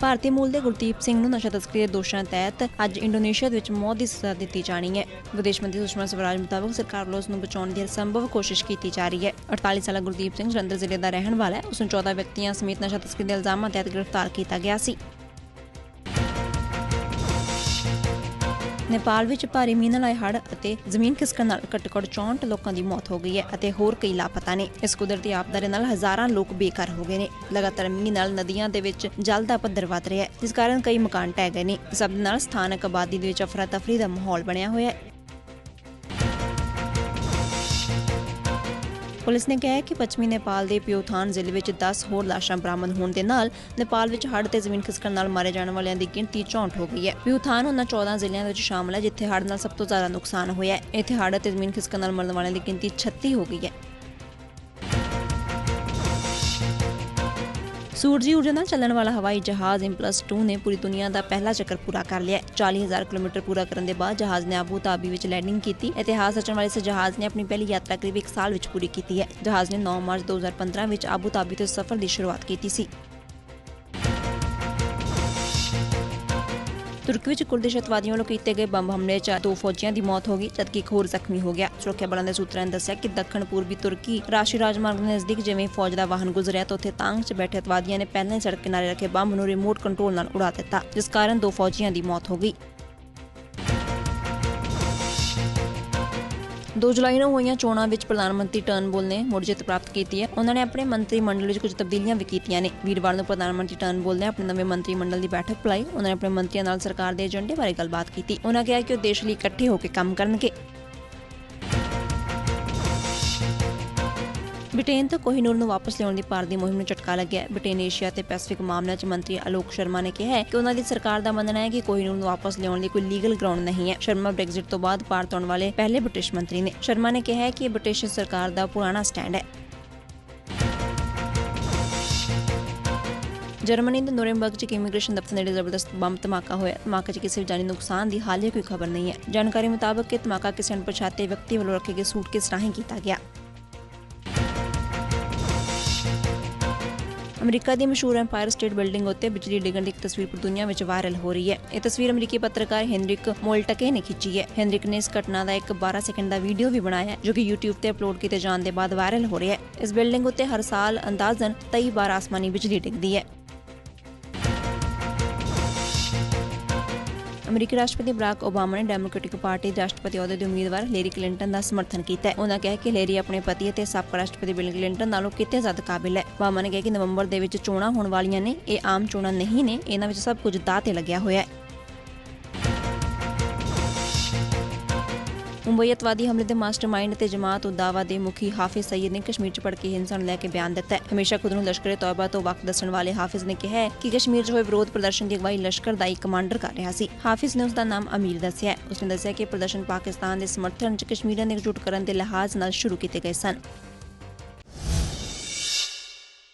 ਭਾਰਤੀ ਮੂਲ ਦੇ ਗੁਰਦੀਪ ਸਿੰਘ ਨੂੰ ਨਸ਼ਾ ਤਸਕਰੀ ਦੇ ਦੋਸ਼ਾਂ ਤਹਿਤ ਅੱਜ ਇੰਡੋਨੇਸ਼ੀਆ ਦੇ ਵਿੱਚ ਮੌਤ ਦੀ ਸਜ਼ਾ ਦਿੱਤੀ ਜਾਣੀ ਹੈ। ਵਿਦੇਸ਼ ਮੰਤਰੀ ਸੁਸ਼ਮਾ ਸਵਰਾਜ ਮੁਤਾਬਕ ਸਰਕਾਰ ਵੱਲੋਂ ਉਸ ਨੂੰ ਬਚਾਉਣ ਦੀ ਹਰ ਸੰਭਵ ਕੋਸ਼ਿਸ਼ ਕੀਤੀ ਜਾ ਰਹੀ ਹੈ। 48 ਸਾਲਾ ਗੁਰਦੀਪ ਸਿੰਘ ਜਲੰਧਰ ਜ਼ਿਲ੍ਹੇ ਦਾ ਰਹਿਣ ਵਾਲਾ ਹੈ। ਉਸ ਨੂੰ 14 ਵਿਅਕਤੀਆਂ ਸਮੇਤ ਨਸ਼ਾ ਤਸਕਰੀ ਦੇ ਇਲਜ਼ਾਮਾਂ ਤਹਿਤ ਗ੍ਰਿਫਤਾਰ ਕੀਤਾ ਗਿਆ ਸੀ। ਨੇਪਾਲ ਵਿੱਚ ਭਾਰੀ ਮੀਂਹ ਨਾਲ ਆਏ ਹੜ੍ਹ ਅਤੇ ਜ਼ਮੀਨ ਖਿਸਕਣ ਨਾਲ ਘੱਟੋ-ਘੱਟ 64 ਲੋਕਾਂ ਦੀ ਮੌਤ ਹੋ ਗਈ ਹੈ ਅਤੇ ਹੋਰ ਕਈ ਲਾਪਤਾ ਨੇ। ਇਸ ਕੁਦਰਤੀ ਆਪਦਾ ਦੇ ਨਾਲ ਹਜ਼ਾਰਾਂ ਲੋਕ ਬੇਘਰ ਹੋ ਗਏ ਨੇ। ਲਗਾਤਾਰ ਮੀਂਹ ਨਾਲ ਨਦੀਆਂ ਦੇ ਵਿੱਚ ਜਲ ਦਾ ਪੱਧਰ ਵਧ ਰਿਹਾ ਹੈ, ਜਿਸ ਕਾਰਨ ਕਈ ਮਕਾਨ ਢਹਿ ਗਏ ਨੇ। ਸਭ ਦੇ ਨਾਲ ਸਥਾਨਕ ਆਬਾਦੀ ਦੇ ਵਿੱਚ ਅਫਰਾ ਤਫਰੀ ਦਾ ਮਾਹੌਲ ਬਣਿਆ ਹੋਇਆ ਹੈ। ਪੁਲਿਸ ਨੇ ਕਿਹਾ ਹੈ ਕਿ ਪੱਛਮੀ ਨੇਪਾਲ ਦੇ ਪਿਓਥਾਨ ਜ਼ਿਲ੍ਹੇ ਵਿੱਚ 10 ਹੋਰ ਲਾਸ਼ਾਂ ਬਰਾਮਦ ਹੋਣ ਦੇ ਨਾਲ ਨੇਪਾਲ ਵਿੱਚ ਹੜ੍ਹ ਤੇ ਜ਼ਮੀਨ ਖਿਸਕਣ ਨਾਲ ਮਾਰੇ ਜਾਣ ਵਾਲਿਆਂ ਦੀ ਗਿਣਤੀ 64 ਹੋ ਗਈ ਹੈ। ਪਿਓਥਾਨ ਉਹਨਾਂ 14 ਜ਼ਿਲ੍ਹਿਆਂ ਵਿੱਚ ਸ਼ਾਮਲ ਹੈ, ਜਿੱਥੇ ਹੜ੍ਹ ਨਾਲ ਸਭ ਤੋਂ ਜ਼ਿਆਦਾ ਨੁਕਸਾਨ ਹੋਇਆ ਹੈ। ਇੱਥੇ ਹੜ੍ਹ ਤੇ ਜ਼ਮੀਨ ਖਿਸਕਣ ਨਾਲ ਮਰਨ ਵਾਲਿਆਂ ਦੀ ਗਿਣਤੀ 36 ਹੋ ਗਈ ਹੈ। ਸੂਰਜੀ ਊਰਜਾ ਨਾਲ ਚੱਲਣ ਵਾਲਾ ਹਵਾਈ ਜਹਾਜ਼ ਇੰਪਲਸ 2 ਨੇ ਪੂਰੀ ਦੁਨੀਆ ਦਾ ਪਹਿਲਾ ਚੱਕਰ ਪੂਰਾ ਕਰ ਲਿਆ ਹੈ। 40000 ਕਿਲੋਮੀਟਰ ਪੂਰਾ ਕਰਨ ਦੇ ਬਾਅਦ ਜਹਾਜ਼ ਨੇ ਆਬੂ ਧਾਬੀ ਵਿੱਚ ਲੈਂਡਿੰਗ ਕੀਤੀ। ਇਤਿਹਾਸ ਰਚਣ ਵਾਲੇ ਇਸ ਜਹਾਜ਼ ਨੇ ਆਪਣੀ ਪਹਿਲੀ ਯਾਤਰਾ ਕਰੀਬ 1 ਸਾਲ ਵਿੱਚ ਪੂਰੀ ਕੀਤੀ ਹੈ। ਜਹਾਜ਼ ਨੇ 9 ਮਾਰਚ 2015 ਵਿੱਚ ਆਬੂ ਧਾਬੀ ਤੋਂ ਸਫ਼ਰ ਦੀ ਸ਼ੁਰੂਆਤ ਕੀਤੀ ਸੀ। ਤੁਰਕੀ ਵਿੱਚ ਕੁਰਦਿਸ਼ ਅਤਵਾਦੀਆਂ ਵੱਲੋਂ ਕੀਤੇ ਗਏ ਬੰਬ ਹਮਲੇ 'ਚ ਦੋ ਫੌਜੀਆਂ ਦੀ ਮੌਤ ਹੋ ਗਈ, ਜਦਕਿ ਇੱਕ ਹੋਰ ਜ਼ਖਮੀ ਹੋ ਗਿਆ। ਸੁਰੱਖਿਆ ਬਲਾਂ ਦੇ ਸੂਤਰਾਂ ਨੇ ਦੱਸਿਆ ਕਿ ਦੱਖਣ ਪੂਰਬੀ ਤੁਰਕੀ ਰਾਸ਼ਟਰੀ ਰਾਜਮਾਰਗ ਦੇ ਨਜ਼ਦੀਕ ਜਿਵੇਂ ਫੌਜ ਦਾ ਵਾਹਨ ਗੁਜ਼ਰਿਆ ਤਾਂ ਉੱਥੇ ਤਾਂਗ 'ਚ ਬੈਠੇ ਅਤਵਾਦੀਆਂ ਨੇ ਪਹਿਲਾਂ ਹੀ ਸੜਕ ਕਿਨਾਰੇ ਰੱਖੇ ਬੰਬ ਨੂੰ ਰਿਮੋਟ ਕੰਟਰੋਲ ਨਾਲ ਉਡਾ ਦਿੱਤਾ, ਜਿਸ ਕਾਰਨ ਦੋ ਫੌਜੀਆਂ ਦੀ ਮੌਤ ਹੋ ਗਈ। 2 ਜੁਲਾਈ ਨੂੰ ਹੋਈਆਂ ਚੋਣਾਂ ਵਿੱਚ ਪ੍ਰਧਾਨ ਮੰਤਰੀ ਟਰਨਬੁੱਲ ਨੇ ਮੁੜ ਜਿੱਤ ਪ੍ਰਾਪਤ ਕੀਤੀ ਹੈ। ਉਹਨਾਂ ਨੇ ਆਪਣੇ ਮੰਤਰੀ ਮੰਡਲ ਵਿੱਚ ਕੁਝ ਤਬਦੀਲੀਆਂ ਵੀ ਕੀਤੀਆਂ ਨੇ। ਵੀਰਵਾਰ ਨੂੰ ਪ੍ਰਧਾਨ ਮੰਤਰੀ ਟਰਨਬੁੱਲ ਨੇ ਆਪਣੇ ਨਵੇਂ ਮੰਤਰੀ ਮੰਡਲ ਦੀ ਬੈਠਕ ਬੁਲਾਈ। ਉਹਨਾਂ ਨੇ ਆਪਣੇ ਮੰਤਰੀਆਂ ਨਾਲ ਸਰਕਾਰ ਦੇ ਏਜੰਡੇ ਬਾਰੇ ਗੱਲਬਾਤ ਕੀਤੀ। ਉਹਨਾਂ ਕਿਹਾ ਕਿ ਉਹ ਦੇਸ਼ ਲਈ ਇਕੱਠੇ ਹੋ ਕੇ ਕੰਮ ਕਰਨਗੇ। ਬ੍ਰਿਟੇਨ ਤੋਂ ਕੋਹੀਨੂਰ ਨੂੰ ਵਾਪਸ ਲਿਆਉਣ ਦੀ ਭਾਰਤ ਦੀ ਮੁਹਿੰਮ ਨੂੰ ਝਟਕਾ ਲੱਗਿਆ। ਬ੍ਰਿਟੇਨ ਏਸ਼ੀਆ ਤੇ ਪੈਸੀਫਿਕ ਮਾਮਲਿਆਂ 'ਚ ਮੰਤਰੀ ਅਲੋਕ ਸ਼ਰਮਾ ਨੇ ਕਿਹਾ ਕਿ ਉਹਨਾਂ ਦੀ ਸਰਕਾਰ ਦਾ ਮੰਨਣਾ ਹੈ ਕਿ ਕੋਹੀਨੂਰ ਨੂੰ ਵਾਪਸ ਲਿਆਉਣ ਲਈ ਕੋਈ ਲੀਗਲ ਗਰਾਊਂਡ ਨਹੀਂ ਹੈ। ਸ਼ਰਮਾ ਬ੍ਰੈਗਜ਼ਿਟ ਤੋਂ ਬਾਅਦ ਭਾਰਤ ਆਉਣ ਵਾਲੇ ਪਹਿਲੇ ਬ੍ਰਿਟਿਸ਼ ਮੰਤਰੀ ਨੇ। ਸ਼ਰਮਾ ਨੇ ਕਿਹਾ ਹੈ ਕਿ ਇਹ ਬ੍ਰਿਟਿਸ਼ ਸਰਕਾਰ ਦਾ ਪੁਰਾਣਾ ਸਟੈਂਡ ਹੈ। ਜਰਮਨੀ ਦੇ ਨੂਰਨਬਰਗ 'ਚ ਇਮੀਗ੍ਰੇਸ਼ਨ ਦਫ਼ਤਰ ਨੇੜੇ ਜ਼ਬਰਦਸਤ ਬੰਬ ਧਮਾਕਾ ਹੋਇਆ। ਧਮਾਕੇ 'ਚ ਕਿਸੇ ਵੀ ਜਾਨੀ ਨੁਕਸਾਨ ਦੀ ਹਾਲੇ ਕੋਈ ਖਬਰ ਨਹੀਂ ਹੈ। ਜਾਣਕਾਰੀ ਮੁਤਾਬਕ ਕਿ ਧਮਾਕਾ ਕਿਸੇ ਅਣਪਛਾਤੇ ਵਿਅਕਤੀ ਵੱਲੋਂ ਰੱਖੇ ਗਏ ਸੂਟਕੇਸ ਰਾਹੀਂ ਕੀਤਾ ਗਿਆ। ਅਮਰੀਕਾ ਦੀ ਮਸ਼ਹੂਰ ਐਮਪਾਇਰ ਸਟੇਟ ਬਿਲਡਿੰਗ ਉੱਤੇ ਬਿਜਲੀ ਡਿੱਗਣ ਦੀ ਇੱਕ ਤਸਵੀਰ ਪੂਰੀ ਦੁਨੀਆ ਵਿੱਚ ਵਾਇਰਲ ਹੋ ਰਹੀ ਹੈ। ਇਹ ਤਸਵੀਰ ਅਮਰੀਕੀ ਪੱਤਰਕਾਰ ਹੈਨਰਿਕ ਮੋਲਟਕੇ ਨੇ ਖਿੱਚੀ ਹੈ। ਹੈਨਰਿਕ ਨੇ ਇਸ ਘਟਨਾ ਦਾ ਇੱਕ 12 ਸੈਕਿੰਡ ਦਾ ਵੀਡੀਓ ਵੀ ਬਣਾਇਆ ਜੋ ਕਿ YouTube ਤੇ ਅਪਲੋਡ ਕੀਤੇ ਜਾਣ ਦੇ ਬਾਅਦ ਵਾਇਰਲ ਹੋ ਰਿਹਾ ਹੈ। ਇਸ ਬਿਲਡਿੰਗ ਉੱਤੇ ਹਰ ਸਾਲ ਅੰਦਾਜ਼ਨ 23 ਵਾਰ ਆਸਮਾਨੀ ਬਿਜਲੀ ਡਿੱਗਦੀ ਹੈ। ਅਮਰੀਕੀ ਰਾਸ਼ਟਰਪਤੀ ਬਰਾਕ ਓਬਾਮਾ ਨੇ ਡੈਮੋਕ੍ਰੈਟਿਕ ਪਾਰਟੀ ਦੇ ਰਾਸ਼ਟਰਪਤੀ ਅਹੁਦੇ ਦੇ ਉਮੀਦਵਾਰ ਲੈਰੀ ਕਲਿੰਟਨ ਦਾ ਸਮਰਥਨ ਕੀਤਾ ਹੈ। ਉਹਨਾਂ ਕਿਹਾ ਕਿ ਲੈਰੀ ਆਪਣੇ ਪਤੀ ਅਤੇ ਸਾਬਕਾ ਰਾਸ਼ਟਰਪਤੀ ਬਿਲ ਕਲਿੰਟਨ ਨਾਲੋਂ ਕਿਤੇ ਜ਼ਿਆਦਾ ਕਾਬਿਲ ਹੈ। ਓਬਾਮਾ ਨੇ ਕਿਹਾ ਕਿ ਨਵੰਬਰ ਦੇ ਵਿੱਚ ਚੋਣਾਂ ਹੋਣ ਵਾਲੀਆਂ ਨੇ, ਇਹ ਆਮ ਚੋਣਾਂ ਨਹੀਂ ਨੇ, ਇਹਨਾਂ ਵਿੱਚ ਸਭ ਕੁਝ ਦਾਅ ਤੇ ਲੱਗਿਆ ਹੋਇਆ ਹੈ। ਮੁੰਬਈ ਅਤਵਾਦੀ ਹਮਲੇ ਦੇ ਮਾਸਟਰਮਾਈਂਡ ਤੇ ਜਮਾਤ ਉਦਾਵਾ ਦੇ ਮੁਖੀ ਹਾਫਿਜ਼ ਸਈਦ ਨੇ ਕਸ਼ਮੀਰ 'ਚ ਭੜਕੀ ਹਿੰਸਾ ਨੂੰ ਲੈ ਕੇ ਬਿਆਨ ਦਿੱਤਾ ਹੈ। ਹਮੇਸ਼ਾ ਖੁਦ ਨੂੰ ਲਸ਼ਕਰ ਤੌਬਾ ਤੋਂ ਵਕਤ ਦੱਸਣ ਵਾਲੇ ਹਾਫਿਜ਼ ਨੇ ਕਿਹਾ ਕਿ ਕਸ਼ਮੀਰ 'ਚ ਹੋਏ ਵਿਰੋਧ ਪ੍ਰਦਰਸ਼ਨ ਦੀ ਅਗਵਾਈ ਲਸ਼ਕਰ ਦਾ ਇੱਕ ਕਮਾਂਡਰ ਕਰ ਰਿਹਾ ਸੀ। ਹਾਫਿਜ਼ ਨੇ ਉਸ ਦਾ ਨਾਮ ਅਮੀਰ ਦੱਸਿਆ ਹੈ। ਉਸਨੇ ਦੱਸਿਆ ਕਿ ਪ੍ਰਦਰਸ਼ਨ ਪਾਕਿਸਤਾਨ ਦੇ ਸਮਰਥਨ 'ਚ ਕਸ਼ਮੀਰੀਆਂ ਨੂੰ ਇਕਜੁੱਟ ਕਰਨ ਦੇ ਲਿਹਾਜ਼ ਨਾਲ ਸ਼ੁਰੂ ਕੀਤੇ ਗਏ ਸਨ।